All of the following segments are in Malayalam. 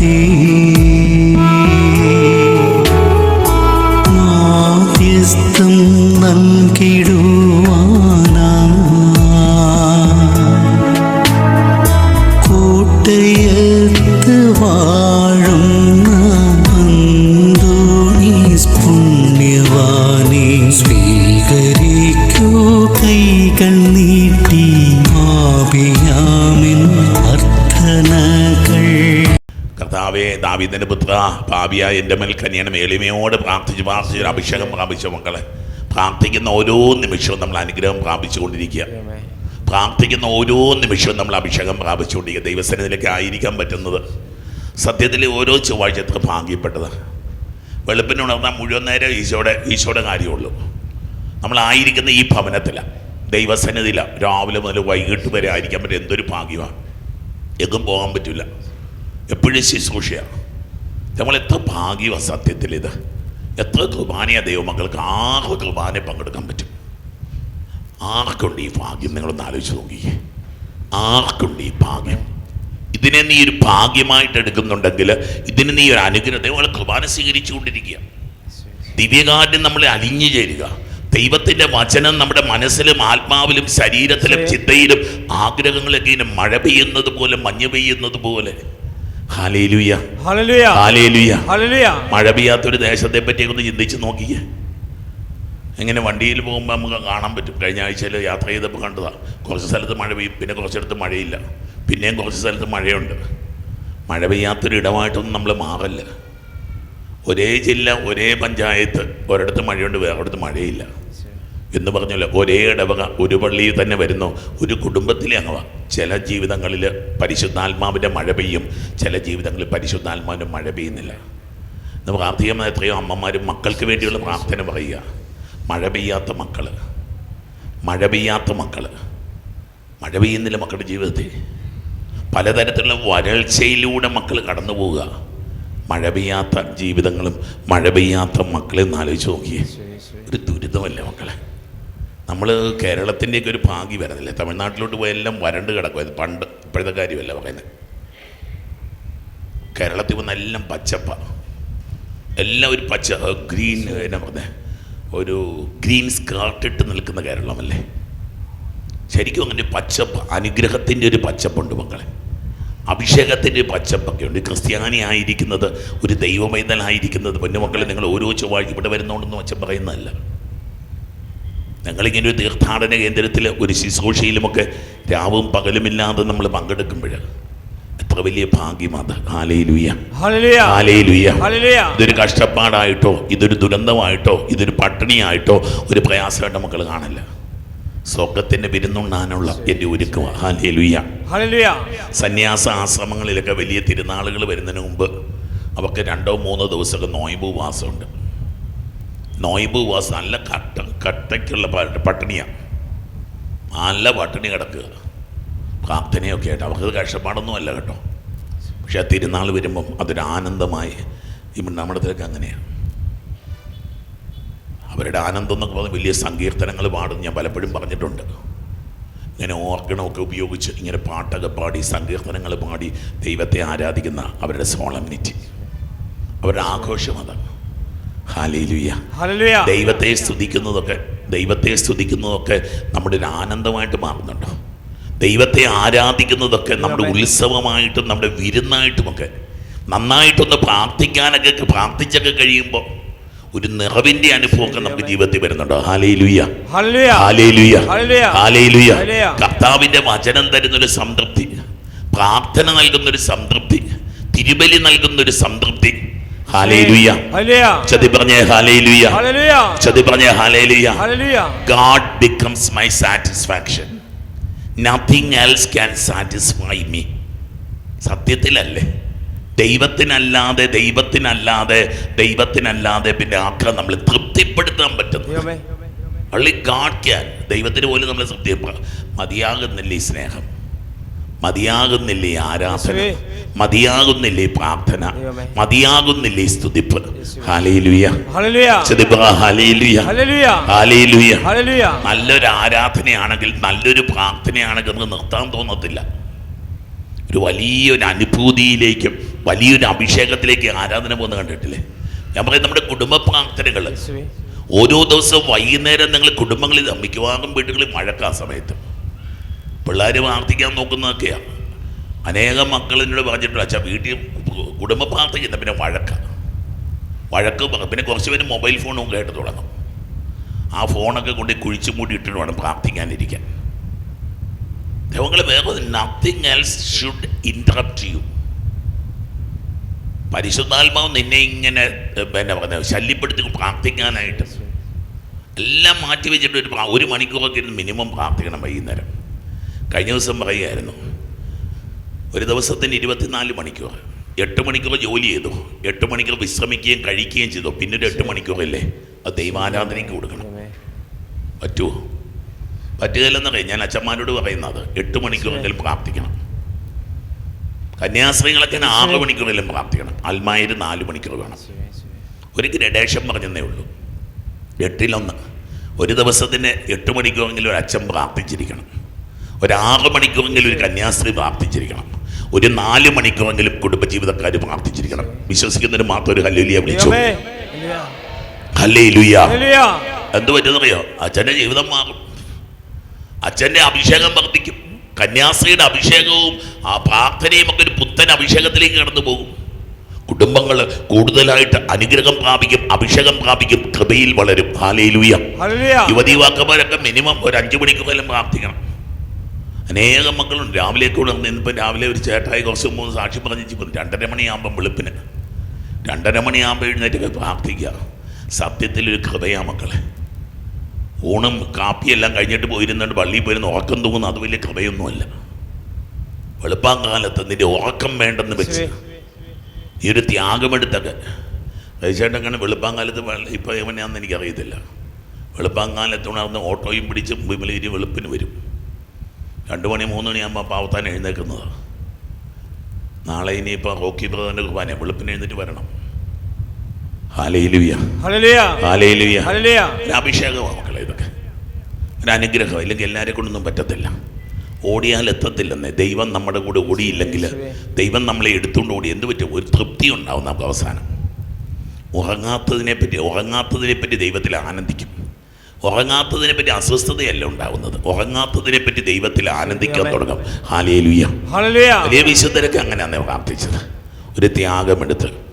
ती കർത്താവെ ദാവീദിന്റെ പുത്ര ഭാവിയ എന്റെ മേൽ കനിയണം എളിമയോട് പ്രാർത്ഥിച്ച് പ്രാർത്ഥിച്ച് അഭിഷേകം പ്രാപിച്ച മക്കളെ. പ്രാർത്ഥിക്കുന്ന ഓരോ നിമിഷവും നമ്മൾ അനുഗ്രഹം പ്രാപിച്ചുകൊണ്ടിരിക്കുക. പ്രാർത്ഥിക്കുന്ന ഓരോ നിമിഷവും നമ്മൾ അഭിഷേകം പ്രാപിച്ചുകൊണ്ടിരിക്കുക. ദൈവസന്നിധിയിലേക്ക് ആയിരിക്കാൻ പറ്റുന്നത് സത്യത്തിൽ ഓരോ ചൊവ്വാഴ്ച എത്ര ഭാഗ്യപ്പെട്ടത് വെളുപ്പിന് ഉണർന്നാൽ മുഴുവൻ നേരം ഈശോയുടെ ഈശോയുടെ കാര്യമുള്ളൂ. നമ്മളായിരിക്കുന്ന ഈ ഭവനത്തിലാണ് ദൈവസന്നിധിയിലാണ് രാവിലെ മുതൽ വൈകിട്ട് വരെ ആയിരിക്കാൻ പറ്റും എന്തൊരു ഭാഗ്യമാണ്. എങ്ങും പോകാൻ പറ്റില്ല എപ്പോഴും ശുശ്രൂഷയാണ് നമ്മൾ എത്ര ഭാഗ്യവ സത്യത്തിൽ ഇത് എത്ര കുർബാനയ ദൈവമക്കൾക്ക് ആറ് കുർബാന പങ്കെടുക്കാൻ പറ്റും. ആർക്കുണ്ട് ഈ ഭാഗ്യം? നിങ്ങളൊന്ന് ആലോചിച്ച് നോക്കി. ആർക്കുണ്ട് ഈ ഭാഗ്യം? ഇതിനെ നീ ഒരു ഭാഗ്യമായിട്ട് എടുക്കുന്നുണ്ടെങ്കിൽ ഇതിന് നീ ഒരു അനുഗ്രഹം. ദൈവം കുർബാന സ്വീകരിച്ചുകൊണ്ടിരിക്കുക. ദിവ്യകാര്യം നമ്മളെ അലിഞ്ഞു ചേരുക. ദൈവത്തിന്റെ വചനം നമ്മുടെ മനസ്സിലും ആത്മാവിലും ശരീരത്തിലും ചിന്തയിലും ആഗ്രഹങ്ങളൊക്കെ ഇങ്ങനെ മഴ പെയ്യുന്നത് പോലെ മഞ്ഞ് പെയ്യുന്നത് പോലെ. മഴ പെയ്യാത്തൊരു ദേശത്തെ പറ്റിയൊക്കെ ഒന്ന് ചിന്തിച്ച് നോക്കിയേ. എങ്ങനെ വണ്ടിയിൽ പോകുമ്പോൾ നമുക്ക് കാണാൻ പറ്റും. കഴിഞ്ഞ ആഴ്ചയിൽ യാത്ര ചെയ്തപ്പോൾ കണ്ടതാ. കുറച്ച് സ്ഥലത്ത് മഴ പെയ്യും. പിന്നെ കുറച്ചിടത്ത് മഴയില്ല. പിന്നെയും കുറച്ച് സ്ഥലത്ത് മഴയുണ്ട്. മഴ പെയ്യാത്തൊരു ഇടമായിട്ടൊന്നും നമ്മൾ മാറല്ല. ഒരേ ജില്ല ഒരേ പഞ്ചായത്ത് ഒരിടത്ത് മഴയുണ്ട് വേറൊരിടത്ത് മഴയില്ല. എന്ന് പറഞ്ഞല്ലോ ഒരേ ഇടവക ഒരു പള്ളിയിൽ തന്നെ വരുന്നു ഒരു കുടുംബത്തിലെ അംഗവ. ചില ജീവിതങ്ങളിൽ പരിശുദ്ധാത്മാവിന്റെ മഴ പെയ്യും ചില ജീവിതങ്ങളിൽ പരിശുദ്ധാത്മാവിന്റെ മഴ പെയ്യുന്നില്ല. ഇന്ന് പ്രാർത്ഥിക്കുന്ന എത്രയോ അമ്മമാരും മക്കൾക്ക് വേണ്ടിയുള്ള പ്രാർത്ഥന പറയുക. മഴ പെയ്യാത്ത മക്കൾ മഴ പെയ്യാത്ത മക്കൾ മഴ പെയ്യുന്നില്ല മക്കളുടെ ജീവിതത്തിൽ. പലതരത്തിലുള്ള വരൾച്ചയിലൂടെ മക്കൾ കടന്നു പോവുക. മഴ പെയ്യാത്ത ജീവിതങ്ങളും മഴ പെയ്യാത്ത മക്കളെ ആലോചിച്ച് നോക്കിയേ. ഒരു ദുരിതമല്ലേ മക്കളെ? നമ്മൾ കേരളത്തിന്റെയൊക്കെ ഒരു ഭാഗ്യ വരുന്നില്ലേ? തമിഴ്നാട്ടിലോട്ട് പോയി എല്ലാം വരണ്ട് കിടക്കും പണ്ട് ഇപ്പോഴത്തെ കാര്യമല്ല പറയുന്നത് കേരളത്തിൽ വന്ന എല്ലാം പച്ചപ്പ. എല്ലാം ഒരു പച്ച ഗ്രീൻ എന്നാ പറഞ്ഞത് ഒരു ഗ്രീൻ സ്കേർട്ട് ഇട്ട് നിൽക്കുന്ന കേരളമല്ലേ? ശരിക്കും അങ്ങനെ പച്ചപ്പ് അനുഗ്രഹത്തിന്റെ ഒരു പച്ചപ്പുണ്ട് മക്കളെ. അഭിഷേകത്തിന്റെ പച്ചപ്പൊക്കെ ഉണ്ട് ക്രിസ്ത്യാനി ആയിരിക്കുന്നത് ഒരു ദൈവമൈതലായിരിക്കുന്നത് പൊന്നുമക്കളെ നിങ്ങൾ ഓരോ ചൊവ്വാഴ്ച ഇവിടെ വരുന്നോണ്ടെന്ന് അച്ഛൻ പറയുന്നതല്ല. ഞങ്ങളിങ്ങനെ ഒരു തീർത്ഥാടന കേന്ദ്രത്തിൽ ഒരു ശുശ്രൂഷയിലുമൊക്കെ രാവും പകലുമില്ലാതെ നമ്മൾ പങ്കെടുക്കുമ്പോൾ എത്ര വലിയ ഇതൊരു കഷ്ടപ്പാടായിട്ടോ ഇതൊരു ദുരന്തമായിട്ടോ ഇതൊരു പട്ടിണിയായിട്ടോ ഒരു പ്രയാസമായിട്ട് മക്കൾ കാണല്ല. സ്വർഗത്തിന്റെ വിരുന്നുണ്ണാനുള്ള എന്റെ ഒരുക്കമാണ് ഹാലേലുയ്യ സന്യാസ ആശ്രമങ്ങളിലൊക്കെ വലിയ തിരുനാളുകൾ വരുന്നതിന് മുമ്പ് അവർക്ക് രണ്ടോ മൂന്നോ ദിവസമൊക്കെ നോയമ്പ് ഉപവാസമുണ്ട് നോയമ്പ് ഉപവാസം നല്ല കട്ട കട്ടയ്ക്കുള്ള പട്ടിണിയാണ് നല്ല പട്ടിണി കിടക്കുക. പ്രാർത്ഥനയൊക്കെ ആയിട്ട്. അവർക്ക് കഷ്ടപ്പാടൊന്നും അല്ല കേട്ടോ. പക്ഷേ തിരുനാൾ വരുമ്പം അതൊരു ആനന്ദമായി ഇവിടെ നമ്മുടെ തിരക്ക് അങ്ങനെയാണ് അവരുടെ ആനന്ദം എന്നൊക്കെ പറഞ്ഞ് വലിയ സങ്കീർത്തനങ്ങൾ പാടും. ഞാൻ പലപ്പോഴും പറഞ്ഞിട്ടുണ്ട്. ഇങ്ങനെ ഓർഗണമൊക്കെ ഉപയോഗിച്ച് ഇങ്ങനെ പാട്ടൊക്കെ പാടി സങ്കീർത്തനങ്ങൾ പാടി ദൈവത്തെ ആരാധിക്കുന്ന അവരുടെ സോളംനിറ്റി അവരുടെ ആഘോഷം അതാണ്. ദൈവത്തെ സ്തുതിക്കുന്നതൊക്കെ ദൈവത്തെ സ്തുതിക്കുന്നതൊക്കെ നമ്മുടെ ഒരു ആനന്ദമായിട്ട് മാറുന്നുണ്ടോ. ദൈവത്തെ ആരാധിക്കുന്നതൊക്കെ നമ്മുടെ ഉത്സവമായിട്ടും നമ്മുടെ വിരുന്നായിട്ടുമൊക്കെ നന്നായിട്ടൊന്ന് പ്രാർത്ഥിക്കാനൊക്കെ പ്രാർത്ഥിച്ചൊക്കെ കഴിയുമ്പോൾ ഒരു നിറവിന്റെ അനുഭവമൊക്കെ നമുക്ക് ജീവിതത്തിൽ വരുന്നുണ്ടോ. കർത്താവിന്റെ വചനം തരുന്നൊരു സംതൃപ്തി പ്രാർത്ഥന നൽകുന്നൊരു സംതൃപ്തി തിരുബലി നൽകുന്നൊരു സംതൃപ്തി ഹാലേലുയ്യ ഹല്ലേലൂയ ചതി പറഞ്ഞേ ഹാലേലുയ്യ ഹല്ലേലൂയ ചതി പറഞ്ഞേ hallelujah hallelujah God becomes my satisfaction. Nothing else can satisfy me. സത്യത്തിലല്ലേ? ദൈവത്തിനല്ലാതെ ദൈവത്തിനല്ലാതെ ദൈവത്തിനല്ലാതെ പിന്നെ ആക്കാൻ നമ്മൾ തൃപ്തിപ്പെടുത്താൻ പറ്റുന്നു God can. ദൈവത്തിന് പോലും നമ്മൾ തൃപ്തി മതിയാകുന്നില്ല ഈ സ്നേഹം. മതിയാകുന്നില്ല ആരാധന? മതിയാകുന്നില്ലേ പ്രാർത്ഥന? മതിയാകുന്നില്ലേ സ്തുതിപ്പ്? നല്ലൊരു ആരാധനയാണെങ്കിൽ നല്ലൊരു പ്രാർത്ഥനയാണെങ്കിൽ നമുക്ക് നിർത്താൻ തോന്നത്തില്ല. ഒരു വലിയൊരു അനുഭൂതിയിലേക്കും വലിയൊരു അഭിഷേകത്തിലേക്ക് ആരാധന പോകുന്ന കണ്ടിട്ടില്ലേ? ഞാൻ പറയും നമ്മുടെ കുടുംബ പ്രാർത്ഥനകൾ ഓരോ ദിവസവും വൈകുന്നേരം നിങ്ങൾ കുടുംബങ്ങളിൽ മിക്കവാറും വീടുകളിൽ മഴക്കാ സമയത്ത്. പിള്ളേർ പ്രാർത്ഥിക്കാൻ നോക്കുന്നതൊക്കെയാണ് അനേകം മക്കൾ എന്നോട് പറഞ്ഞിട്ടില്ല അച്ഛാ വീട്ടിൽ കുടുംബ പ്രാർത്ഥിക്കുന്ന പിന്നെ വഴക്ക. വഴക്ക് പിന്നെ കുറച്ച് പേര് മൊബൈൽ ഫോണും കേട്ട് തുടങ്ങും. ആ ഫോണൊക്കെ കൊണ്ട് കുഴിച്ചു മൂടി ഇട്ടിട്ട് വേണം പ്രാർത്ഥിക്കാനിരിക്കാൻ. ദൈവങ്ങൾ വേറെ nothing else should interrupt you പരിശുദ്ധാത്മാവ് നിന്നെ ഇങ്ങനെ പിന്നെ പറഞ്ഞ ശല്യപ്പെടുത്തി പ്രാർത്ഥിക്കാനായിട്ട്. എല്ലാം മാറ്റി വെച്ചിട്ട് ഒരു ഒരു മണിക്കൂറൊക്കെ ഇരുന്ന് മിനിമം പ്രാർത്ഥിക്കണം വൈകുന്നേരം. കഴിഞ്ഞ ദിവസം പറയുകയായിരുന്നു ഒരു ദിവസത്തിന് ഇരുപത്തിനാല് മണിക്കൂർ. എട്ട് മണിക്കൂർ ജോലി ചെയ്തു. എട്ട് മണിക്കൂർ വിശ്രമിക്കുകയും കഴിക്കുകയും ചെയ്തു. പിന്നെ ഒരു എട്ട് മണിക്കൂറല്ലേ? അത് ദൈവാരാധനയ്ക്ക് കൊടുക്കണം. പറ്റുമോ പറ്റുകയില്ലെന്നറിയാം. ഞാൻ അച്ഛന്മാരോട് പറയുന്നത് എട്ട് മണിക്കൂറെങ്കിലും പ്രാർത്ഥിക്കണം. കന്യാസ്ത്രീകളൊക്കെ ആറ് മണിക്കൂറെങ്കിലും പ്രാർത്ഥിക്കണം. അൽമായിര് നാല് മണിക്കൂർ വേണം. ഒരു ഗ്രഡേഷൻ പറഞ്ഞതേ ഉള്ളൂ. എട്ടിലൊന്ന്. ഒരു ദിവസത്തിന് എട്ട് മണിക്കൂറെങ്കിലും ഒരു അച്ഛൻ പ്രാർത്ഥിച്ചിരിക്കണം. ഒരു ആറ് മണിക്കൂറെങ്കിലും ഒരു കന്യാസ്ത്രീ പ്രാർത്ഥിച്ചിരിക്കണം. ഒരു നാല് മണിക്കൂറെങ്കിലും കുടുംബജീവിതക്കാർ പ്രാർത്ഥിച്ചിരിക്കണം. വിശ്വസിക്കുന്നതിന് മാത്രം ഒരു ഹല്ലേലിയ വിളിച്ചു? ഹല്ലേലുയ. എന്ത് പറ്റുന്നറിയോ? അച്ഛന്റെ ജീവിതം മാറും. അച്ഛന്റെ അഭിഷേകം വർദ്ധിക്കും. കന്യാസ്ത്രീയുടെ അഭിഷേകവും ആ പ്രാർത്ഥനയും ഒക്കെ ഒരു പുത്തൻ അഭിഷേകത്തിലേക്ക് കടന്നു പോകും. കുടുംബങ്ങൾ കൂടുതലായിട്ട് അനുഗ്രഹം പ്രാപിക്കും അഭിഷേകം പ്രാപിക്കും കൃപയിൽ വളരും. ഹാലയിലൂയ യുവതി വാക്കന്മാരൊക്കെ മിനിമം ഒരു അഞ്ചു മണിക്കൂറെല്ലാം പ്രാർത്ഥിക്കണം. അനേകം മക്കളും രാവിലെ കൂടെ നിന്നിപ്പോൾ രാവിലെ ഒരു ചേട്ടായി കുറച്ച് മൂന്ന് സാക്ഷി പറഞ്ഞ് പോകും രണ്ടര മണിയാകുമ്പം വെളുപ്പിന്. രണ്ടര മണിയാകുമ്പോൾ എഴുന്നേറ്റ് പ്രാർത്ഥിക്കുക സത്യത്തിൽ ഒരു കൃപയാ മക്കളെ. ഊണും കാപ്പിയെല്ലാം കഴിഞ്ഞിട്ട് പോയിരുന്നുണ്ട് പള്ളിയിൽ പോയിരുന്ന ഉറക്കം തൂങ്ങുന്നു അത് വലിയ കൃപയൊന്നുമല്ല. വെളുപ്പാൻ കാലത്ത് നിന്റെ ഉറക്കം വേണ്ടെന്ന് വെച്ച് ഈ ഒരു ത്യാഗമെടുത്തൊക്കെ തീർച്ചയായിട്ടും അങ്ങനെ വെളുപ്പാം കാലത്ത് ഇപ്പം എങ്ങനെയാണെന്ന് എനിക്കറിയത്തില്ല. വെളുപ്പാങ്കാലത്ത് ഉണർന്ന് ഓട്ടോയും പിടിച്ച് വിമലേരി വെളുപ്പിന് വരും. രണ്ട് മണി മൂന്ന് മണിയാകുമ്പോൾ പാവത്താൻ എഴുന്നേക്കുന്നത് നാളെ ഇനിയിപ്പോൾ ഹോക്കി ബ്രദറിന്റെ കുർബാന വെളുപ്പിന് എഴുന്നേറ്റ് വരണം. അഭിഷേകമാണ് മക്കളെ ഇതൊക്കെ. ഒരു അനുഗ്രഹം. ഇല്ലെങ്കിൽ എല്ലാവരെ കൊണ്ടൊന്നും പറ്റത്തില്ല. ഓടിയാൽ എത്തത്തില്ലെന്നേ. ദൈവം നമ്മുടെ കൂടെ ഓടിയില്ലെങ്കിൽ ദൈവം നമ്മളെ എടുത്തുകൊണ്ട് ഓടി. എന്ത് പറ്റും? ഒരു തൃപ്തി ഉണ്ടാവും നമുക്ക് അവസാനം. ഉറങ്ങാത്തതിനെ പറ്റി ഉറങ്ങാത്തതിനെ പറ്റി ദൈവത്തിൽ ആനന്ദിക്കും. ഉറങ്ങാത്തതിനെ പറ്റി അസ്വസ്ഥതയല്ല ഉണ്ടാവുന്നത്. ഉറങ്ങാത്തതിനെ പറ്റി ദൈവത്തിൽ ആനന്ദിക്കാൻ തുടങ്ങും. ഹല്ലേലൂയ വലിയ വിശുദ്ധരൊക്കെ അങ്ങനെയാണ് പ്രാർത്ഥിച്ചത്. ഒരു ത്യാഗമെടുത്ത്.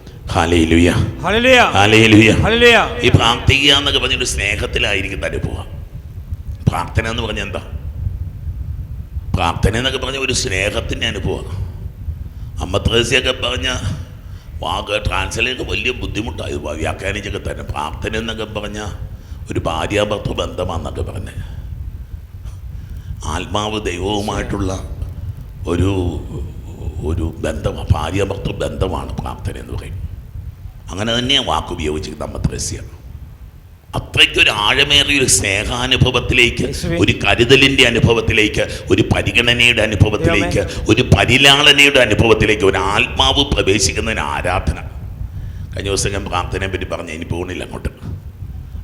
ഈ പ്രാർത്ഥിക്കുക എന്നൊക്കെ പറഞ്ഞൊരു സ്നേഹത്തിലായിരിക്കും അനുഭവം പ്രാർത്ഥന എന്ന് പറഞ്ഞ എന്താ? പ്രാർത്ഥന എന്നൊക്കെ പറഞ്ഞ ഒരു സ്നേഹത്തിന്റെ അനുഭവമാണ് അമ്മ ത്രേസ്യൊക്കെ പറഞ്ഞ വാക്ക് ട്രാൻസ്ലേറ്റ് വലിയ ബുദ്ധിമുട്ടായി. വ്യാഖ്യാനിച്ചൊക്കെ തന്നെ പ്രാർത്ഥന എന്നൊക്കെ പറഞ്ഞ ഒരു ഭാര്യാഭർത്തൃ ബന്ധമാണെന്നൊക്കെ പറഞ്ഞ്. ആത്മാവ് ദൈവവുമായിട്ടുള്ള ഒരു ഒരു ബന്ധം ഭാര്യാഭർത്തൃ ബന്ധമാണ് പ്രാർത്ഥന എന്ന് പറയും. അങ്ങനെ തന്നെയാണ് വാക്ക് ഉപയോഗിച്ചിരിക്കുന്നത് അമ്മ ത്രേസ്യ. അത്രയ്ക്കൊരു ആഴമേറിയ ഒരു സ്നേഹാനുഭവത്തിലേക്ക് ഒരു കരുതലിന്റെ അനുഭവത്തിലേക്ക് ഒരു പരിഗണനയുടെ അനുഭവത്തിലേക്ക് ഒരു പരിലാളനയുടെ അനുഭവത്തിലേക്ക് ഒരു ആത്മാവ് പ്രവേശിക്കുന്നതിന് ആരാധന. കഴിഞ്ഞ ദിവസം ഞാൻ പ്രാർത്ഥനയെ പറ്റി പറഞ്ഞ് ഇനി പോകുന്നില്ല അങ്ങോട്ട്.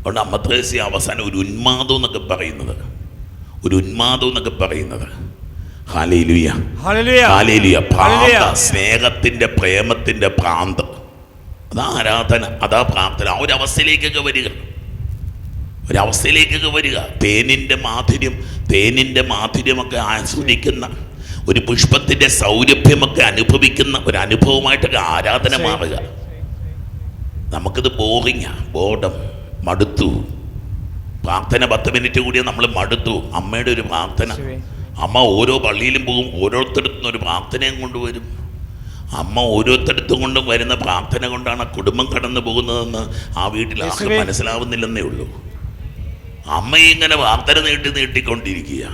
അതുകൊണ്ട് അമ്മത്രേസ്യ അവസാനം ഒരു ഉന്മാദം എന്നൊക്കെ പറയുന്നത്. ഒരു ഉന്മാദം എന്നൊക്കെ പറയുന്നത്. സ്നേഹത്തിന്റെ പ്രേമത്തിന്റെ പ്രാന്ത്. അതാ ആരാധന അതാ പ്രാർത്ഥന. ആ ഒരു അവസ്ഥയിലേക്കൊക്കെ വരിക. ഒരവസ്ഥയിലേക്കൊക്കെ വരിക. തേനിന്റെ മാധുര്യം തേനിന്റെ മാധുര്യമൊക്കെ ആസ്വദിക്കുന്ന ഒരു പുഷ്പത്തിന്റെ സൗരഭ്യമൊക്കെ അനുഭവിക്കുന്ന ഒരു അനുഭവമായിട്ടൊക്കെ ആരാധന മാറുക. നമുക്കിത് ബോറിങ്ങാ ബോർഡം മടുത്തു. പ്രാർത്ഥന പത്ത് മിനിറ്റ് കൂടിയാൽ നമ്മൾ മടുത്തു. അമ്മയുടെ ഒരു പ്രാർത്ഥന. അമ്മ ഓരോ പള്ളിയിലും പോകും ഓരോരുത്തടത്തും ഒരു പ്രാർത്ഥനയും കൊണ്ടുവരും. അമ്മ ഓരോരുത്തരുത്തും കൊണ്ടും വരുന്ന പ്രാർത്ഥന കൊണ്ടാണ് കുടുംബം കടന്നു പോകുന്നതെന്ന് ആ വീട്ടിൽ ആർക്കും. മനസ്സിലാവുന്നില്ലെന്നേ ഉള്ളൂ. അമ്മ ഇങ്ങനെ പ്രാർത്ഥന നീട്ടി നീട്ടിക്കൊണ്ടിരിക്കുക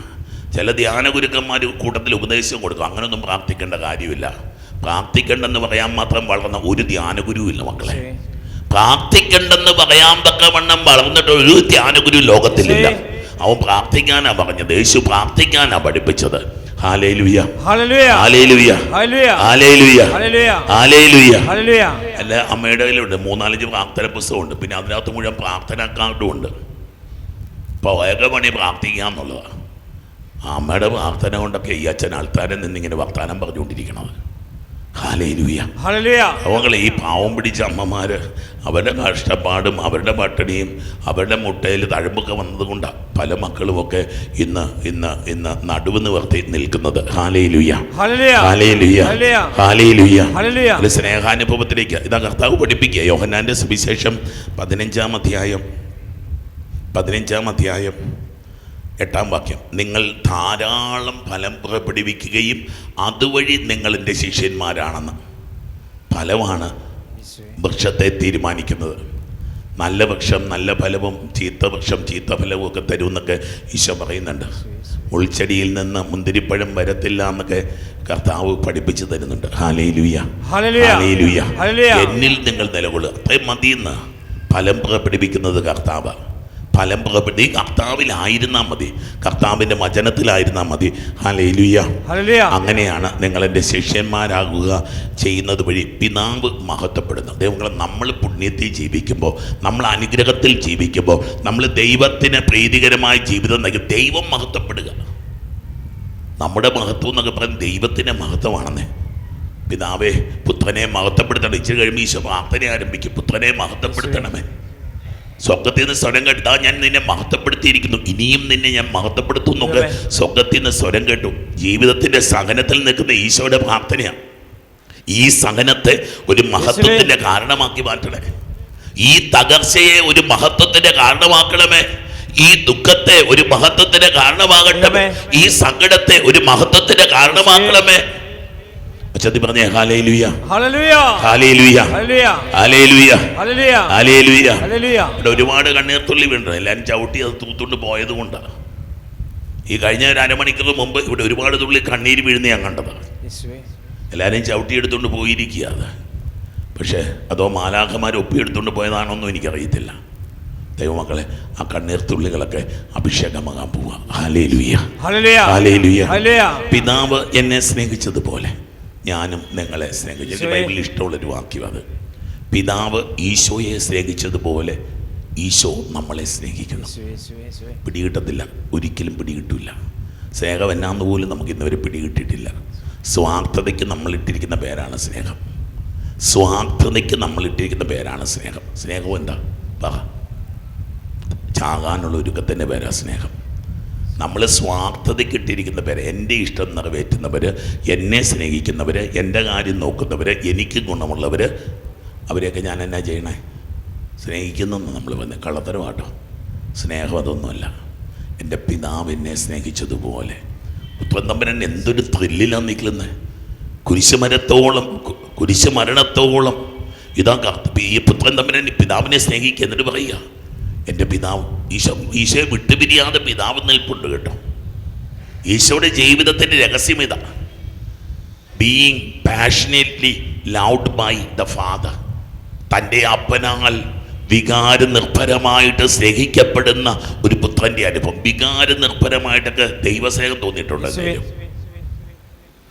ചില ധ്യാന ഗുരുക്കന്മാർ കൂട്ടത്തിൽ ഉപദേശം കൊടുക്കും. അങ്ങനൊന്നും പ്രാർത്ഥിക്കേണ്ട കാര്യമില്ല. പ്രാർത്ഥിക്കേണ്ടെന്ന് പറയാൻ മാത്രം വളർന്ന ഒരു ധ്യാന ഗുരുവില്ല മക്കളെ. പ്രാർത്ഥിക്കണ്ടെന്ന് പറയാൻ തക്കവണ്ണം വളർന്നിട്ട് ഒരു ധ്യാനഗുരു ലോകത്തിലില്ല. അവൻ പ്രാർത്ഥിക്കാനാ പറഞ്ഞത്. യേശു പ്രാർത്ഥിക്കാനാ പഠിപ്പിച്ചത്. അല്ല അമ്മയുടെ കയ്യിലുണ്ട്. മൂന്നാലഞ്ച് പ്രാർത്ഥന പുസ്തകമുണ്ട്. പിന്നെ അതിനകത്ത് മുഴുവൻ പ്രാർത്ഥന കാർഡും ഉണ്ട്. അപ്പോൾ വേഗ പണി പ്രാർത്ഥിക്കുക എന്നുള്ളതാണ് അമ്മയുടെ പ്രാർത്ഥന കൊണ്ടൊക്കെ ഈ അച്ഛൻ ആൾക്കാരെ നിന്നിങ്ങനെ വർത്താനം പറഞ്ഞുകൊണ്ടിരിക്കണത്. അവങ്ങളെ ഈ പാവം പിടിച്ച അമ്മമാർ അവരുടെ കഷ്ടപ്പാടും അവരുടെ പട്ടിണിയും അവരുടെ മുട്ടയിൽ തഴമ്പൊക്കെ വന്നതുകൊണ്ടാണ് പല മക്കളുമൊക്കെ ഇന്ന് ഇന്ന് ഇന്ന് നടുവ് നിവർത്തി നിൽക്കുന്നത്. സ്നേഹാനുഭവത്തിലേക്ക് ഇതാ കർത്താവ് പഠിപ്പിക്കുക. യോഹന്നാന്റെ സുവിശേഷം പതിനഞ്ചാം അധ്യായം. പതിനഞ്ചാം അധ്യായം. എട്ടാം വാക്യം. നിങ്ങൾ ധാരാളം ഫലം പുറപ്പെടുവിക്കുകയും അതുവഴി നിങ്ങൾ എന്റെ ശിഷ്യന്മാരാണെന്ന്. ഫലമാണ് വൃക്ഷത്തെ തീരുമാനിക്കുന്നത്. നല്ല വൃക്ഷം നല്ല ഫലവും ചീത്ത വൃക്ഷം ചീത്ത ഫലവും ഒക്കെ തരുമെന്നൊക്കെ ഈശോ പറയുന്നുണ്ട്. ഉൾച്ചെടിയിൽ നിന്ന് മുന്തിരിപ്പഴം വരത്തില്ല എന്നൊക്കെ കർത്താവ് പഠിപ്പിച്ചു തരുന്നുണ്ട്. എന്നിൽ നിങ്ങൾ നിലകൊള്ളുക. അത്രയും മതിയെന്ന് ഫലം പുറപ്പെടുവിക്കുന്നത് കർത്താവ്. ഫലം പുറപ്പെടുത്തി കർത്താവിലായിരുന്നാൽ മതി. കർത്താവിന്റെ വചനത്തിലായിരുന്നാൽ മതി. Hallelujah hallelujah. അങ്ങനെയാണ് നിങ്ങൾ എന്റെ ശിഷ്യന്മാരാകുക ചെയ്യുന്നത് വഴി പിതാവ് മഹത്വപ്പെടുന്നു ദൈവങ്ങളെ നമ്മൾ പുണ്യത്തിൽ ജീവിക്കുമ്പോൾ നമ്മൾ അനുഗ്രഹത്തിൽ ജീവിക്കുമ്പോൾ നമ്മൾ ദൈവത്തിന് പ്രീതികരമായ ജീവിതം നൽകി ദൈവം മഹത്വപ്പെടുക. നമ്മുടെ മഹത്വം എന്നൊക്കെ പറയുന്നത് ദൈവത്തിന്റെ മഹത്വമാണെന്നേ. പിതാവേ പുത്രനെ മഹത്വപ്പെടുത്തണം. ഇച്ചിരി കഴിയുമ്പോൾ ഈശോ പ്രാർത്ഥന ആരംഭിക്കും പുത്രനെ മഹത്വപ്പെടുത്തണമേ. സ്വർഗത്തിൽ നിന്ന് സ്വരം കേട്ടു ഞാൻ നിന്നെ മഹത്വപ്പെടുത്തിയിരിക്കുന്നു. ഇനിയും നിന്നെ ഞാൻ മഹത്വപ്പെടുത്തുന്നു. സ്വർഗത്തിൽ നിന്ന് സ്വരം കേട്ടു. ജീവിതത്തിന്റെ സഹനത്തിൽ നിൽക്കുന്ന ഈശോയുടെ പ്രാർത്ഥനയാണ് ഈ സഹനത്തെ ഒരു മഹത്വത്തിന്റെ കാരണമാക്കി മാറ്റണേ. ഈ തകർച്ചയെ ഒരു മഹത്വത്തിന്റെ കാരണമാക്കണമേ. ഈ ദുഃഖത്തെ ഒരു മഹത്വത്തിന്റെ കാരണമാകട്ടമേ ഈ സങ്കടത്തെ ഒരു മഹത്വത്തിന്റെ കാരണമാക്കണമേ. അച്ഛത്തി പറഞ്ഞേ. ഇവിടെ ഒരുപാട് കണ്ണീർത്തുള്ളി വീണ്ടു എല്ലാവരും ചവിട്ടി അത് തൂത്തുകൊണ്ട് പോയത് കൊണ്ടാണ് ഈ കഴിഞ്ഞ ഒരു അരമണിക്കൂർ മുമ്പ് ഇവിടെ ഒരുപാട് തുള്ളി കണ്ണീര് വീഴുന്ന ഞാൻ കണ്ടതാണ്. എല്ലാവരെയും ചവിട്ടി എടുത്തുകൊണ്ട് പോയിരിക്കുക അത് പക്ഷേ അതോ മാലാഖമാർ ഒപ്പിയെടുത്തുകൊണ്ട് പോയതാണോന്നും എനിക്കറിയത്തില്ല ദൈവമക്കളെ ആ കണ്ണീർ തുള്ളികളൊക്കെ അഭിഷേകമാകാൻ പോവുക. പിതാവ് എന്നെ സ്നേഹിച്ചതുപോലെ ഞാനും നിങ്ങളെ സ്നേഹിച്ചു. ബൈബിളിൽ ഇഷ്ടമുള്ളൊരു വാക്യം അത്. പിതാവ് ഈശോയെ സ്നേഹിച്ചതുപോലെ ഈശോ നമ്മളെ സ്നേഹിക്കുന്നു. പിടികിട്ടത്തില്ല. ഒരിക്കലും പിടികിട്ടില്ല സ്നേഹം എന്നാന്ന് പോലും നമുക്ക് ഇന്നുവരെ പിടികിട്ടിട്ടില്ല. സ്വാർത്ഥതയ്ക്ക് നമ്മളിട്ടിരിക്കുന്ന പേരാണ് സ്നേഹം. സ്വാർത്ഥതയ്ക്ക് നമ്മളിട്ടിരിക്കുന്ന പേരാണ് സ്നേഹം. സ്നേഹം എന്താ? പറ ചാകാനുള്ള ഒരുക്കത്തിന്റെ പേരാണ് സ്നേഹം. നമ്മൾ സ്വാർത്ഥതയ്ക്ക് ഇട്ടിരിക്കുന്ന പേര് എന്റെ ഇഷ്ടം നിറവേറ്റുന്നവർ എന്നെ സ്നേഹിക്കുന്നവർ എന്റെ കാര്യം നോക്കുന്നവർ എനിക്ക് ഗുണമുള്ളവർ അവരെയൊക്കെ ഞാൻ എന്നാ ചെയ്യണേ? സ്നേഹിക്കുന്നെന്ന് നമ്മൾ വന്ന് കള്ളത്തരമാട്ടോ. സ്നേഹം അതൊന്നുമല്ല. എന്റെ പിതാവ് എന്നെ സ്നേഹിച്ചതുപോലെ. ഉത്തരന്തമ്പരൻ എന്തൊരു ത്രില്ലിലാണ് നിൽക്കുന്നത് കുരിശുമരത്തോളം കുരിശുമരണത്തോളം ഇതാ ഈ പുത്രൻ തമ്പരൻ പിതാവിനെ സ്നേഹിക്കുക എന്നിട്ട് പറയുക. എന്റെ പിതാവ്. ഈശോ ഈശോയെ വിട്ടുപിരിയാതെ പിതാവ് നിൽപ്പുണ്ട് കേട്ടോ. ഈശോയുടെ ജീവിതത്തിന്റെ രഹസ്യം ഇതാ. Being passionately loved by the father തന്റെ അപ്പനാൽ വികാര നിർഭരമായിട്ട് സ്നേഹിക്കപ്പെടുന്ന ഒരു പുത്രന്റെ അനുഭവം. വികാര നിർഭരമായിട്ടൊക്കെ ദൈവസ്നേഹം. എന്തെങ്കിലും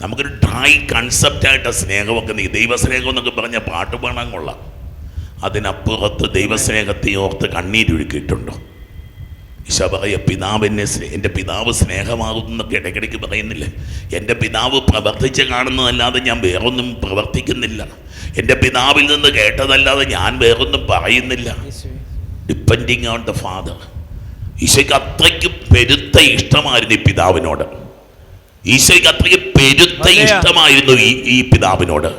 നമുക്കൊരു ഡ്രൈ കൺസെപ്റ്റായിട്ട് സ്നേഹമൊക്കെ നീ ദൈവസ്നേഹം എന്നൊക്കെ പറഞ്ഞ പാട്ട് പാടാൻ കൊള്ളാം. അതിനപ്പുറത്ത് ദൈവസ്നേഹത്തെ ഓർത്ത് കണ്ണീരൊഴുക്കിയിട്ടുണ്ടോ. ഈശോ പറയ പിതാവ് എന്നെ എന്റെ പിതാവ് സ്നേഹമാകുന്നു എന്നൊക്കെ ഇടയ്ക്കിടയ്ക്ക് പറയുന്നില്ലേ? എന്റെ പിതാവ് പ്രവർത്തിച്ച് കാണുന്നതല്ലാതെ ഞാൻ വേറൊന്നും പ്രവർത്തിക്കുന്നില്ല. എന്റെ പിതാവിൽ നിന്ന് കേട്ടതല്ലാതെ ഞാൻ വേറൊന്നും പറയുന്നില്ല. ഡിപ്പെൻഡിങ് ഓൺ ദ ഫാദർ ഈശോയ്ക്ക് അത്രയ്ക്ക് പെരുത്ത ഇഷ്ടമായിരുന്നു ഈ പിതാവിനോട്. ഈശോയ്ക്ക് അത്രയ്ക്ക് പെരുത്ത ഇഷ്ടമായിരുന്നു ഈ ഈ പിതാവിനോട്.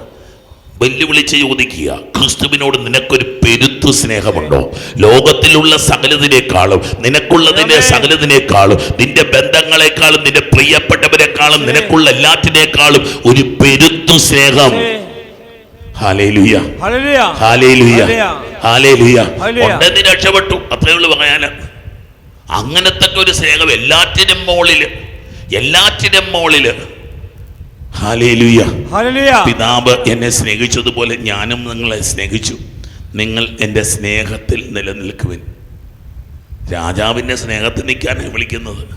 വെല്ലുവിളിച്ച് ചോദിക്കുക ക്രിസ്തുവിനോട് നിനക്കൊരു പെരുത്തു സ്നേഹമുണ്ടോ? ലോകത്തിലുള്ള സകലതിനേക്കാളും നിനക്കുള്ളതിന്റെ ആമേൻ. സകലതിനേക്കാളും നിന്റെ ബന്ധങ്ങളെക്കാളും നിന്റെ പ്രിയപ്പെട്ടവരെക്കാളും നിനക്കുള്ള എല്ലാറ്റിനേക്കാളും ഒരു പെരുത്തു സ്നേഹം. ഉണ്ടെന്ന് രക്ഷപ്പെട്ടു. അത്രേ ഉള്ളൂ പറയാന് അങ്ങനത്തെ ഒരു സ്നേഹം എല്ലാറ്റിനും മോളിൽ. എല്ലാറ്റിനും മോളിൽ. പിതാവ് എന്നെ സ്നേഹിച്ചതുപോലെ ഞാനും നിങ്ങളെ സ്നേഹിച്ചു. നിങ്ങൾ എന്റെ സ്നേഹത്തിൽ നിലനിൽക്കുവിൻ. രാജാവിന്റെ സ്നേഹത്തിൽ നിൽക്കാനേ വിളിക്കുന്നത്.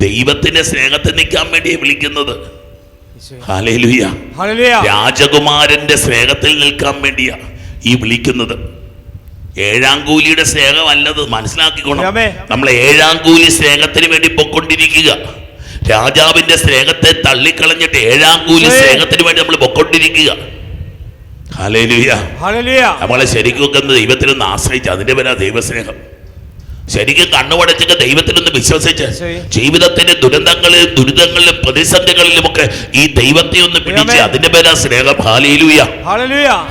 ദൈവത്തിന്റെ സ്നേഹത്തിൽ നിൽക്കാൻ വേണ്ടിയേ വിളിക്കുന്നത്. രാജകുമാരന്റെ സ്നേഹത്തിൽ നിൽക്കാൻ വേണ്ടിയാ ഈ വിളിക്കുന്നത്. ഏഴാം കൂലിയുടെ സ്നേഹമല്ലത്. മനസ്സിലാക്കിക്കോണം. നമ്മൾ ഏഴാം കൂലി സ്നേഹത്തിന് വേണ്ടി പൊക്കൊണ്ടിരിക്കുക. രാജാവിന്റെ സ്നേഹത്തെ തള്ളിക്കളഞ്ഞിട്ട് ഏഴാം കൂലി. സ്നേഹത്തിന് വേണ്ടി നമ്മൾ പൊക്കൊണ്ടിരിക്കുക. നമ്മളെ ശരിക്കും ഒക്കെ ഒന്ന് ദൈവത്തിലൊന്ന് ആശ്രയിച്ച് അതിന്റെ പേരാ ദൈവസ്നേഹം ശരിക്കും കണ്ണുപടച്ചൊക്കെ ദൈവത്തിലൊന്ന് വിശ്വസിച്ച് ശരി. ജീവിതത്തിന്റെ ദുരന്തങ്ങളിലും ദുരിതങ്ങളിലും പ്രതിസന്ധികളിലും ഒക്കെ ഈ ദൈവത്തെ ഒന്ന് പിടിച്ച്. അതിന്റെ പേരാ സ്നേഹം ഹാലേലുയ.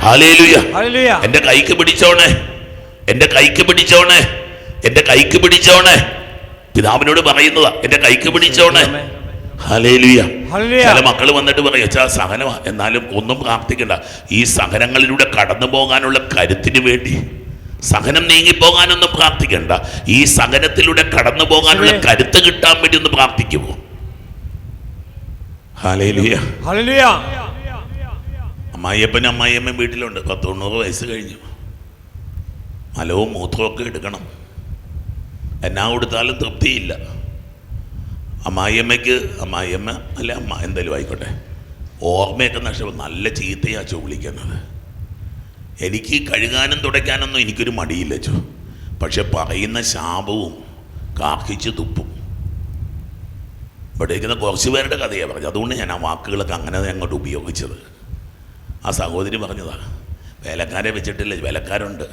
ഹാലേലുയ. എന്റെ കൈക്ക് പിടിച്ചോണേ എന്റെ കൈക്ക് പിടിച്ചോണേ എന്റെ കൈക്ക് പിടിച്ചോണേ പിതാവിനോട് പറയുന്നതാ എന്റെ കൈക്ക് പിടിച്ചോണേ. ഹലേലുയ. ചില മക്കൾ വന്നിട്ട് പറയും അച്ഛാ സഹനമാ. എന്നാലും ഒന്നും പ്രാർത്ഥിക്കണ്ട. ഈ സഹനങ്ങളിലൂടെ കടന്നു പോകാനുള്ള കരുത്തിന് വേണ്ടി. സഹനം നീങ്ങിപ്പോകാനൊന്നും പ്രാർത്ഥിക്കണ്ട. ഈ സഹനത്തിലൂടെ കടന്നു പോകാനുള്ള. കരുത്ത് കിട്ടാൻ വേണ്ടി ഒന്ന് പ്രാർത്ഥിക്കുമോ. അമ്മായിയപ്പനും അമ്മായിയമ്മയും വീട്ടിലുണ്ട്. പത്തൊണ്ണൂറ് വയസ്സ് കഴിഞ്ഞു. മലവും മൂത്രവും ഒക്കെ എടുക്കണം. എന്നാ കൊടുത്താലും തൃപ്തിയില്ല. അമ്മായിയമ്മയ്ക്ക് അമ്മായിയമ്മ അല്ല അമ്മ എന്തായാലും ആയിക്കോട്ടെ. ഓർമ്മയൊക്കെ നഷ്ടം നല്ല ചീത്തയാ ചോ വിളിക്കുന്നത്. എനിക്ക് കഴുകാനും തുടയ്ക്കാനൊന്നും എനിക്കൊരു മടിയില്ല ചോ പക്ഷെ പറയുന്ന ശാപവും കാർക്കിച്ച് തുപ്പും. ഇവിടെ ഇരിക്കുന്ന കുറച്ച് പേരുടെ കഥയാണ് പറഞ്ഞത്. അതുകൊണ്ട് ഞാൻ ആ വാക്കുകളൊക്കെ അങ്ങനെ അങ്ങോട്ട് ഉപയോഗിച്ചത്. ആ സഹോദരി പറഞ്ഞതാണ് വേലക്കാരെ വെച്ചിട്ടില്ല വേലക്കാരുണ്ട്.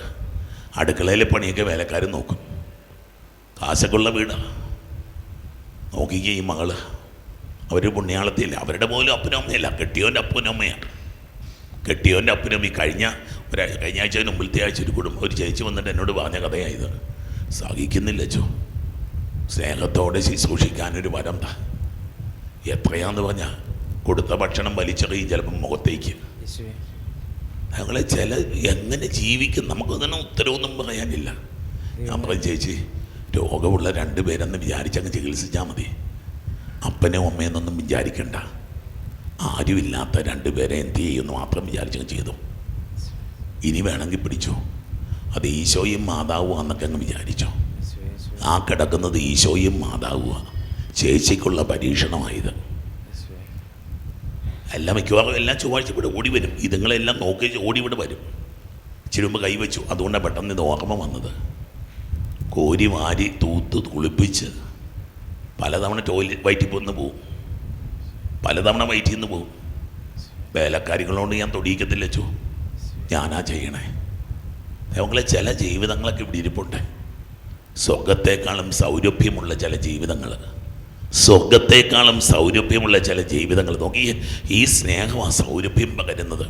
അടുക്കളയിലെ പണിയൊക്കെ വേലക്കാർ നോക്കും. കാശൊക്കെയുള്ള വീട്. നോക്കിക്കേ ഈ മകൾ. അവർ പുണ്യാളത്തില്ല അവരുടെ പോലും അപ്പനും അമ്മയല്ല. കെട്ടിയോന്റെ അപ്പനും അമ്മയാണ് കെട്ടിയോന്റെ അപ്പനും ഈ കഴിഞ്ഞ ഒരു കഴിഞ്ഞ ആഴ്ച മുമ്പിലത്തെ ആഴ്ച ഒരു കുടുംബം ഒരു ചേച്ചി വന്നിട്ട് എന്നോട് പറഞ്ഞ കഥയായത്. സഹിക്കുന്നില്ല ചോ സ്നേഹത്തോടെ ശുശ്രൂഷിക്കാനൊരു വരം താ എത്രയാന്ന് പറഞ്ഞാൽ കൊടുത്ത ഭക്ഷണം വലിച്ചെറിയും ചിലപ്പം മുഖത്തേക്ക്. ഞങ്ങളെ ചില എങ്ങനെ ജീവിക്കും? നമുക്കതിന് ഉത്തരവൊന്നും പറയാനില്ല. ഞാൻ പറയും ചേച്ചി രോഗമുള്ള രണ്ട് പേരെന്ന് വിചാരിച്ചങ്ങ് ചികിത്സിച്ചാൽ മതി. അപ്പനെ അമ്മയെന്നൊന്നും വിചാരിക്കണ്ട. ആരുമില്ലാത്ത രണ്ട് പേരെ എന്ത് ചെയ്യുമെന്ന് മാത്രം വിചാരിച്ചങ്ങ് ചെയ്തു. ഇനി വേണമെങ്കിൽ പിടിച്ചോ. അത് ഈശോയും മാതാവും എന്നൊക്കെ അങ്ങ് വിചാരിച്ചോ. ആ കിടക്കുന്നത് ഈശോയും മാതാവുമാണ് ചേച്ചിക്കുള്ള പരീക്ഷണമായത്. എല്ലാം മിക്കവാറും എല്ലാം ചൊവ്വാഴ്ച ഇവിടെ ഓടി വരും. ഇതുങ്ങളെല്ലാം നോക്കി ഓടി ഇവിടെ വരും. ചിരുമ്പ് കൈവച്ചു. അതുകൊണ്ടാണ് പെട്ടെന്ന് ഇത് ഓർമ്മ വന്നത്. കോരി വാരി തൂത്ത് കുളിപ്പിച്ച് പലതവണ ടോയ്ലറ്റ് വയറ്റിൽ പോന്ന് പോവും. പലതവണ വയറ്റിൽ നിന്ന് പോവും. വേലക്കാരികളോട് ഞാൻ തൊടിയിക്കത്തില്ല ചോ ഞാനാ ചെയ്യണേ. ഞങ്ങളെ ചില ജീവിതങ്ങളൊക്കെ ഇവിടെ ഇരിപ്പുണ്ട്. സ്വർഗത്തെക്കാളും സൗരഭ്യമുള്ള ചില ജീവിതങ്ങൾ സ്വർഗത്തെക്കാളും സൗരഭ്യമുള്ള ചില ജീവിതങ്ങൾ നോക്കി ഈ സ്നേഹമാണ് സൗരഭ്യം പകരുന്നത്.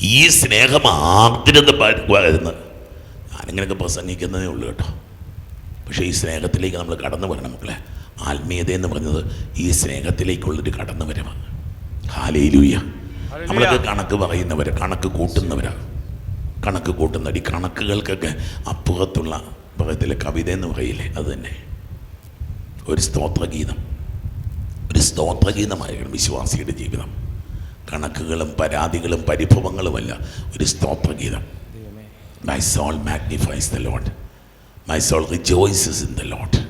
ഈ സ്നേഹം പ- പകരുന്നത്. ഞാനിങ്ങനെയൊക്കെ പ്രസംഗിക്കുന്നതേ ഉള്ളൂ കേട്ടോ. പക്ഷേ ഈ സ്നേഹത്തിലേക്ക് നമ്മൾ കടന്നു വരണം മക്കളെ. ആത്മീയത എന്ന് പറഞ്ഞത് ഈ സ്നേഹത്തിലേക്കുള്ളൊരു കടന്നു വരവാണ് ഹാലയിലൂയ നമ്മളൊക്കെ കണക്ക് പറയുന്നവർ കണക്ക് കൂട്ടുന്നവരാണ് കണക്ക് കൂട്ടുന്നവർ ഈ കണക്കുകൾക്കൊക്കെ അപ്പുറത്തുള്ള പറയത്തിലെ കവിത എന്ന് പറയില്ലേ അത് തന്നെ. ഒരു സ്തോത്രഗീതം. ഒരു സ്തോത്രഗീതമായിരിക്കണം വിശ്വാസിയുടെ ജീവിതം. കണക്കുകളും പരാതികളും പരിഭവങ്ങളുമല്ല ഒരു സ്തോത്രഗീതം. My soul magnifies the Lord my soul rejoices in the Lord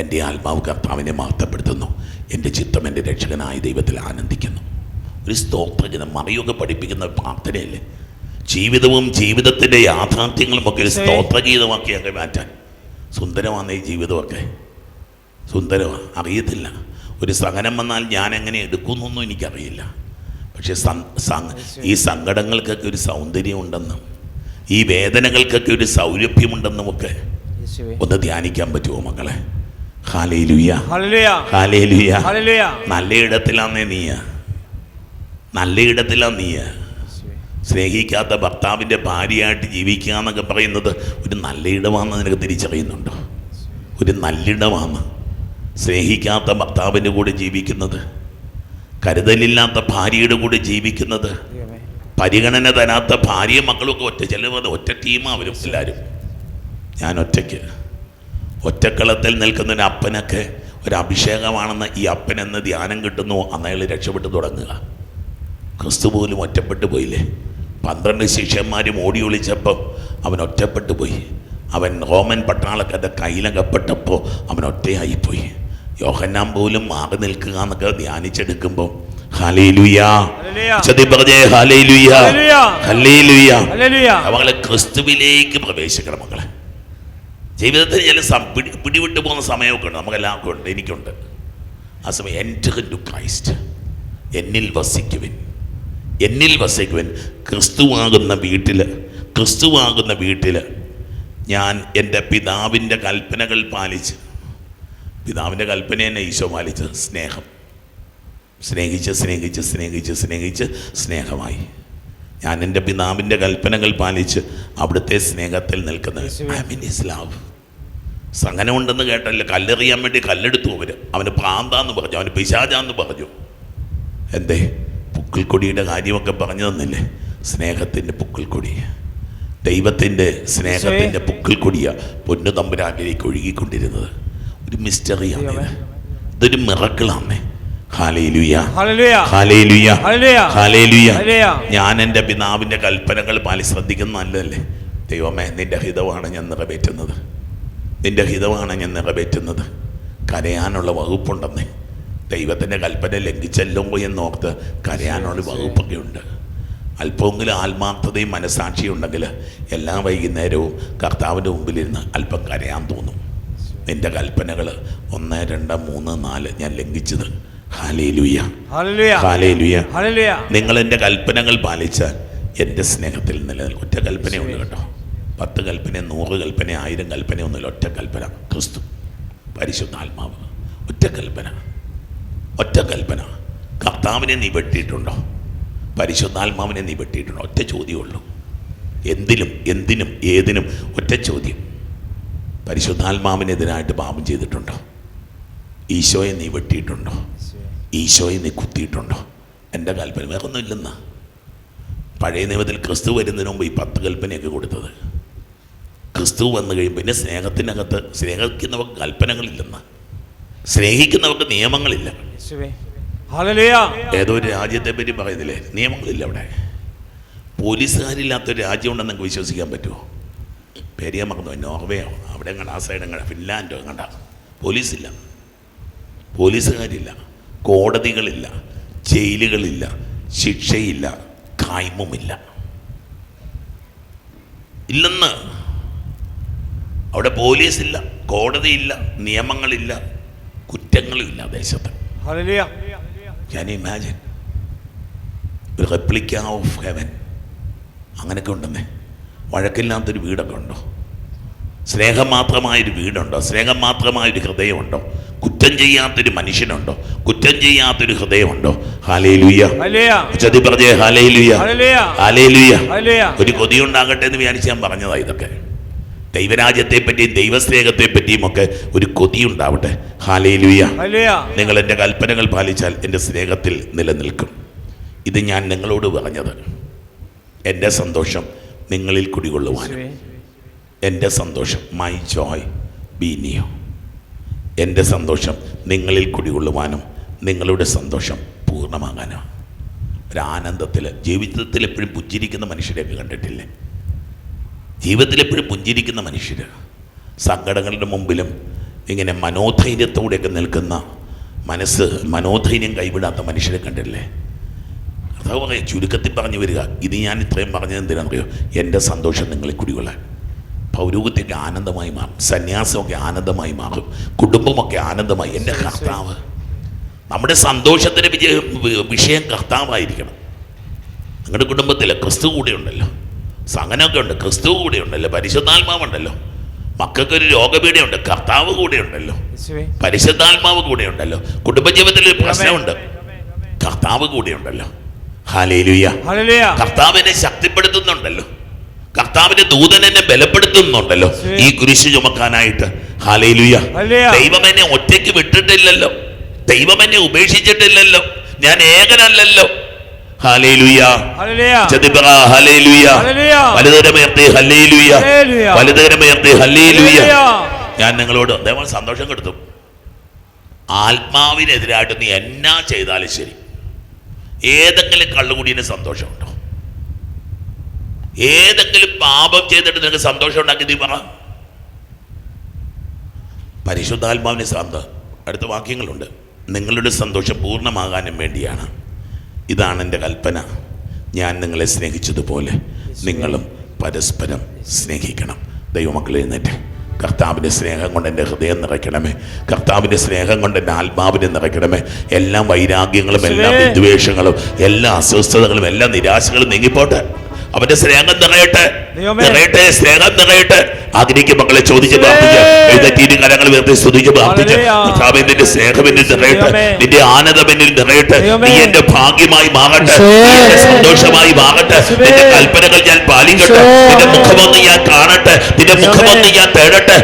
എന്റെ ആത്മാവ് കർത്താവിനെ മഹത്വപ്പെടുത്തുന്നു. എന്റെ ചിത്തം എന്റെ രക്ഷകനായ ദൈവത്തിൽ ആനന്ദിക്കുന്നു. ഒരു സ്തോത്രഗീതം മറിയൊക്കെ പഠിപ്പിക്കുന്ന ഒരു പ്രാർത്ഥനയല്ലേ? ജീവിതവും ജീവിതത്തിന്റെ യാഥാർത്ഥ്യങ്ങളും ഒക്കെ ഒരു സ്തോത്രഗീതമാക്കി അങ്ങ് മാറ്റാൻ. സുന്ദരമാണ് ഈ ജീവിതമൊക്കെ. സുന്ദരമാണ് അറിയത്തില്ല. ഒരു സഹനം വന്നാൽ ഞാൻ എങ്ങനെ എടുക്കുന്നൊന്നും എനിക്കറിയില്ല. പക്ഷേ ഈ സങ്കടങ്ങൾക്കൊക്കെ ഒരു സൗന്ദര്യമുണ്ടെന്നും ഈ വേദനകൾക്കൊക്കെ ഒരു സൗരഭ്യമുണ്ടെന്ന് നമുക്ക്. ഒന്ന് ധ്യാനിക്കാൻ പറ്റുമോ മക്കളെ. നല്ല ഇടത്തിലാന്നേ നീയ. നല്ല ഇടത്തിലാ നീയ സ്നേഹിക്കാത്ത ഭർത്താവിന്റെ ഭാര്യയായിട്ട് ജീവിക്കുക എന്നൊക്കെ പറയുന്നത് ഒരു നല്ല ഇടമാണെന്ന് നിനക്ക് തിരിച്ചറിയുന്നുണ്ടോ? ഒരു നല്ലിടമാണ് സ്നേഹിക്കാത്ത ഭർത്താവിന്റെ കൂടെ ജീവിക്കുന്നത് കരുതലില്ലാത്ത ഭാര്യയുടെ കൂടെ ജീവിക്കുന്നത്. പരിഗണന തരാത്ത ഭാര്യയും മക്കളൊക്കെ ഒറ്റ ചിലവ് ഒറ്റ ടീമാണ് അവരും എല്ലാവരും ഞാൻ ഒറ്റയ്ക്ക്. ഒറ്റക്കളത്തിൽ നിൽക്കുന്ന ഒരു അപ്പനൊക്കെ ഒരു അഭിഷേകമാണെന്ന് ഈ അപ്പനെന്ന് ധ്യാനം കിട്ടുന്നു അന്നയാൾ രക്ഷപ്പെട്ടു തുടങ്ങുക. ക്രിസ്തു പോലും ഒറ്റപ്പെട്ടു പോയില്ലേ? പന്ത്രണ്ട് ശിഷ്യന്മാരും ഓടി ഒളിച്ചപ്പം അവൻ ഒറ്റപ്പെട്ടു പോയി. അവൻ റോമൻ പട്ടാളക്കാരുടെ കയ്യിലകപ്പെട്ടപ്പോൾ അവൻ ഒറ്റയായിപ്പോയി യോഹന്നാൻ പോലും മാറി നിൽക്കുക എന്നൊക്കെ ധ്യാനിച്ചെടുക്കുമ്പോൾ അവങ്ങളെ ക്രിസ്തുവിലേക്ക് പ്രവേശിക്കണം മക്കളെ. ജീവിതത്തിൽ ചില പിടിവിട്ടു പിടി പിടിവിട്ട് പോകുന്ന സമയമൊക്കെ ഉണ്ട്. നമുക്ക് എല്ലാവർക്കും ഉണ്ട്. എനിക്കുണ്ട്. ആ സമയം ടു ക്രൈസ്റ്റ് എന്നിൽ വസിക്കുവിൻ. എന്നിൽ വസിക്കുവിൻ. ക്രിസ്തുവാകുന്ന വീട്ടിൽ ക്രിസ്തുവാകുന്ന വീട്ടിൽ ഞാൻ എന്റെ പിതാവിന്റെ കൽപ്പനകൾ പാലിച്ച് പിതാവിന്റെ കൽപ്പന തന്നെ ഈശോ പാലിച്ചത് സ്നേഹം. സ്നേഹിച്ച് സ്നേഹിച്ച് സ്നേഹിച്ച് സ്നേഹിച്ച് സ്നേഹമായി. ഞാൻ എന്റെ പിതാവിന്റെ കൽപ്പനകൾ പാലിച്ച് അവിടുത്തെ സ്നേഹത്തിൽ നിൽക്കുന്നത് ഐ മീൻ ഇസ് ലവ് ഉണ്ടെന്ന് കേട്ടല്ല? കല്ലെറിയാൻ വേണ്ടി കല്ലെടുത്തു അവർ അവന് പ്രാന്താന്ന് പറഞ്ഞു. അവന് പിശാചാന്ന് പറഞ്ഞു. എന്തേ? പുക്കിൾക്കൊടിയുടെ കാര്യമൊക്കെ പറഞ്ഞു തന്നില്ലേ? സ്നേഹത്തിന്റെ പുക്കിൾക്കൊടി. ദൈവത്തിന്റെ സ്നേഹത്തിന്റെ പുക്കിൾക്കൊടിയ പൊന്നു തമ്പുരാനിലേക്ക് ഒഴുകിക്കൊണ്ടിരുന്നത്. ഒരു മിസ്റ്ററിയാണ് ഇത് ഇതൊരു മിറക്കിളാണ് ഞാൻ എന്റെ പിതാവിന്റെ കൽപ്പനകൾ പാലി ശ്രദ്ധിക്കുന്ന നല്ലതല്ലേ? ദൈവമേ നിന്റെ ഹിതമാണ് ഞാൻ നിറവേറ്റുന്നത്. നിന്റെ ഹിതമാണ് ഞാൻ നിറവേറ്റുന്നത്. കരയാനുള്ള വകുപ്പുണ്ടെന്നേ. ദൈവത്തിന്റെ കൽപ്പന ലംഘിച്ചല്ലോ എന്നോർത്ത് കരയാനുള്ള വകുപ്പൊക്കെ ഉണ്ട് അല്പമെങ്കിലും ആത്മാർത്ഥതയും മനസാക്ഷിയും ഉണ്ടെങ്കിൽ എല്ലാ വൈകുന്നേരവും കർത്താവിന്റെ മുമ്പിലിരുന്ന് അല്പം കരയാൻ തോന്നും. നിന്റെ കൽപ്പനകൾ ഒന്ന് രണ്ട് മൂന്ന് നാല് ഞാൻ ലംഘിച്ചത്. നിങ്ങൾ എന്റെ കൽപ്പനകൾ പാലിച്ചാൽ എന്റെ സ്നേഹത്തിൽ നിലനിൽക്കും. ഒറ്റ കൽപ്പനയുണ്ട് കേട്ടോ. പത്ത് കൽപ്പന നൂറ് കൽപ്പന ആയിരം കൽപ്പന ഒന്നുമില്ല. ഒറ്റ കൽപ്പന. ക്രിസ്തു. പരിശുദ്ധാത്മാവ്. ഒറ്റ കൽപ്പന. ഒറ്റ കൽപ്പന. കർത്താവിനെ നീ വെട്ടിയിട്ടുണ്ടോ? പരിശുദ്ധാത്മാവിനെ നീ വെട്ടിയിട്ടുണ്ടോ? ഒറ്റ ചോദ്യമുള്ളൂ. എന്തിനും എന്തിനും ഏതിനും ഒറ്റ ചോദ്യം. പരിശുദ്ധാത്മാവിനെതിരായിട്ട് പാപം ചെയ്തിട്ടുണ്ടോ? ഈശോയെ നീ വെട്ടിയിട്ടുണ്ടോ? ഈശോയെ നീ കുത്തിയിട്ടുണ്ടോ? എന്റെ കൽപ്പന വേറെ ഒന്നുമില്ലെന്നാ പഴയ നിയമത്തിൽ ക്രിസ്തു വരുന്നതിന് മുമ്പ് ഈ പത്ത് കൽപ്പനയൊക്കെ കൊടുത്തത്. ക്രിസ്തു വന്നു കഴിയുമ്പോൾ പിന്നെ സ്നേഹത്തിനകത്ത് സ്നേഹിക്കുന്നവർക്ക് കൽപ്പനകളില്ലെന്ന്. സ്നേഹിക്കുന്നവർക്ക് നിയമങ്ങളില്ല. ഏതോ ഒരു രാജ്യത്തെ പറ്റി പറയുന്നില്ലേ? നിയമങ്ങളില്ല അവിടെ. പോലീസുകാരില്ലാത്തൊരു രാജ്യം ഉണ്ടെന്ന് നിങ്ങൾക്ക് വിശ്വസിക്കാൻ പറ്റുമോ? പെരിയ മറന്നു നോർവേയോ അവിടെ കണ്ട ആ സൈഡ് കണ്ട ഫിൻലാൻഡോ കണ്ട പോലീസില്ല. പോലീസുകാരില്ല. കോടതികളില്ല ജയിലുകളില്ല ശിക്ഷയില്ല കായ്മുമില്ല ഇല്ലെന്ന്. അവിടെ പോലീസില്ല കോടതിയില്ല നിയമങ്ങളില്ല കുറ്റങ്ങളുമില്ല ദേശത്ത്. ഇമാജിൻ ഒരു റെപ്ലിക്ക ഓഫ് ഹെവൻ അങ്ങനെയൊക്കെ ഉണ്ടെന്നേ. വഴക്കില്ലാത്തൊരു വീടൊക്കെ ഉണ്ടോ? സ്നേഹം മാത്രമായൊരു വീടുണ്ടോ? സ്നേഹം മാത്രമായൊരു ഹൃദയമുണ്ടോ? കുറ്റം ചെയ്യാത്തൊരു മനുഷ്യനുണ്ടോ? കുറ്റം ചെയ്യാത്തൊരു ഹൃദയമുണ്ടോ. ചതി പറഞ്ഞേ. ഒരു കൊതിയുണ്ടാകട്ടെ എന്ന് വിചാരിച്ച് ഞാൻ പറഞ്ഞതാ ഇതൊക്കെ. ദൈവരാജ്യത്തെ പറ്റിയും ദൈവസ്നേഹത്തെ പറ്റിയും ഒക്കെ ഒരു കൊതി ഉണ്ടാവട്ടെ Hallelujah. നിങ്ങൾ എന്റെ കൽപ്പനകൾ പാലിച്ചാൽ എന്റെ സ്നേഹത്തിൽ നിലനിൽക്കും. ഇത് ഞാൻ നിങ്ങളോട് പറഞ്ഞത്. എന്റെ സന്തോഷം നിങ്ങളിൽ കുടികൊള്ളുവാനും. എന്റെ സന്തോഷം മൈ ജോയ് ബി നിയു എന്റെ സന്തോഷം നിങ്ങളിൽ കുടികൊള്ളുവാനും നിങ്ങളുടെ സന്തോഷം പൂർണമാകാനും. ഒരു ആനന്ദത്തിൽ ജീവിതത്തിൽ എപ്പോഴും പുഞ്ചിരിക്കുന്ന മനുഷ്യരെയൊക്കെ കണ്ടിട്ടില്ലേ? ജീവിതത്തിൽ എപ്പോഴും പുഞ്ചിരിക്കുന്ന മനുഷ്യർ സങ്കടങ്ങളുടെ മുമ്പിലും ഇങ്ങനെ മനോധൈര്യത്തോടെയൊക്കെ നിൽക്കുന്ന മനസ്സ് മനോധൈര്യം കൈവിടാത്ത മനുഷ്യരെ കണ്ടില്ലേ കർത്താവ് ചുരുക്കത്തിൽ പറഞ്ഞു വരിക ഇത് ഞാൻ ഇത്രയും പറഞ്ഞത് എന്തിനാണെന്നറിയോ എന്റെ സന്തോഷം നിങ്ങളിൽ കുടികൊള്ളാൻ. പൗരോഗത്യമൊക്കെ ആനന്ദമായി മാറും സന്യാസമൊക്കെ ആനന്ദമായി മാറും കുടുംബമൊക്കെ ആനന്ദമായി. എന്റെ കർത്താവ് നമ്മുടെ സന്തോഷത്തിന്റെ വിജയ വിഷയം കർത്താവായിരിക്കണം. നിങ്ങളുടെ കുടുംബത്തിൽ ക്രിസ്തു കൂടെ ഉണ്ടല്ലോ സങ്ങനമൊക്കെ ഉണ്ട് ക്രിസ്തു കൂടെ ഉണ്ടല്ലോ പരിശുദ്ധാത്മാവുണ്ടല്ലോ. മക്കൾക്കൊരു രോഗപീഠയുണ്ട് കർത്താവ് കൂടെ ഉണ്ടല്ലോ പരിശുദ്ധാത്മാവ് കൂടെ ഉണ്ടല്ലോ കുടുംബജീവിതത്തിൽ ഒരു പ്രശ്നമുണ്ട് കർത്താവ് കൂടെ ഉണ്ടല്ലോ Hallelujah. കർത്താവിനെ ശക്തിപ്പെടുത്തുന്നുണ്ടല്ലോ. കർത്താവിന്റെ ദൂതൻ എന്നെ ബലപ്പെടുത്തുന്നുണ്ടല്ലോ. ഈ കുരിശ് ചുമക്കാനായിട്ട്. ഹാലയിലുയ. ദൈവം എന്നെ ഒറ്റയ്ക്ക് വിട്ടിട്ടില്ലല്ലോ. ദൈവം എന്നെ ഉപേക്ഷിച്ചിട്ടില്ലല്ലോ. ഞാൻ ഏകനല്ലല്ലോ. ഞാൻ നിങ്ങളോട് ദൈവം സന്തോഷം കെടുത്തു. ആത്മാവിനെതിരായിട്ട് നീ എന്നാ ചെയ്താലും ശരി. ഏതെങ്കിലും കള്ളുകുടിന് സന്തോഷമുണ്ടോ? ഏതെങ്കിലും പാപം ചെയ്തിട്ട് നിനക്ക് സന്തോഷം ഉണ്ടാക്കി നീ പറ. പരിശുദ്ധാത്മാവിനെ സാന്ത അടുത്ത വാക്യങ്ങളുണ്ട്. നിങ്ങളുടെ സന്തോഷം പൂർണമാകാനും വേണ്ടിയാണ്. ഇതാണ് എന്റെ കൽപ്പന. ഞാൻ നിങ്ങളെ സ്നേഹിച്ചതുപോലെ നിങ്ങളും പരസ്പരം സ്നേഹിക്കണം. ദൈവമക്കൾ എഴുന്നേറ്റ്. കർത്താവിന്റെ സ്നേഹം കൊണ്ട് എന്റെ ഹൃദയം നിറയ്ക്കണമേ. കർത്താവിന്റെ സ്നേഹം കൊണ്ട് എന്റെ ആത്മാവിനെ നിറയ്ക്കണമേ. എല്ലാ വൈരാഗ്യങ്ങളും എല്ലാ. വിദ്വേഷങ്ങളും എല്ലാ അസ്വസ്ഥതകളും എല്ലാ നിരാശകളും നീങ്ങിപ്പോട്ടെ. അവന്റെ സ്നേഹം നിറയട്ടെ. നിറയട്ടെ സ്നേഹം നിറയട്ടെ. അഗ്നിക്ക് മക്കളെ ചോദിച്ച് പ്രാർത്ഥിക്കുക എഴുന്നേറ്റ് കരങ്ങൾ ഉയർത്തി സ്തുതിച്ച് പ്രാർത്ഥിച്ച്. നിന്റെ സ്നേഹം എന്നിൽ നിറയട്ടെ. നിന്റെ ആനന്ദം എന്നിൽ നിറയട്ടെ. നീ എന്റെ ഭാഗ്യമായി മാറട്ടെ. എന്റെ സന്തോഷമായി മാറട്ടെ. നിന്റെ കൽപ്പനകൾ ഞാൻ പാലിക്കട്ടെ. നിന്റെ മുഖമൊന്ന് ഞാൻ കാണട്ടെ. നിന്റെ മുഖമൊന്ന് ഞാൻ തേടട്ടെ.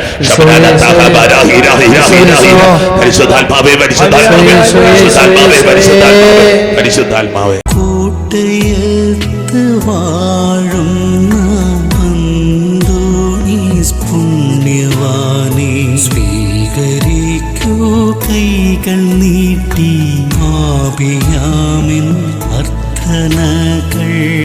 പരിശുദ്ധാത്മാവേ പരിശുദ്ധാത്മാവേ പരിശുദ്ധാത്മാവേ പരിശുദ്ധാത്മാവേ യേശുവേ. കൂട്ടയത്ത് വാഴുന്ന പുണ്യവാനെ. സ്വീകരിക്കൂ കൈകൾ നീട്ടി ആപിയാമിൻ അർത്ഥനകൾ.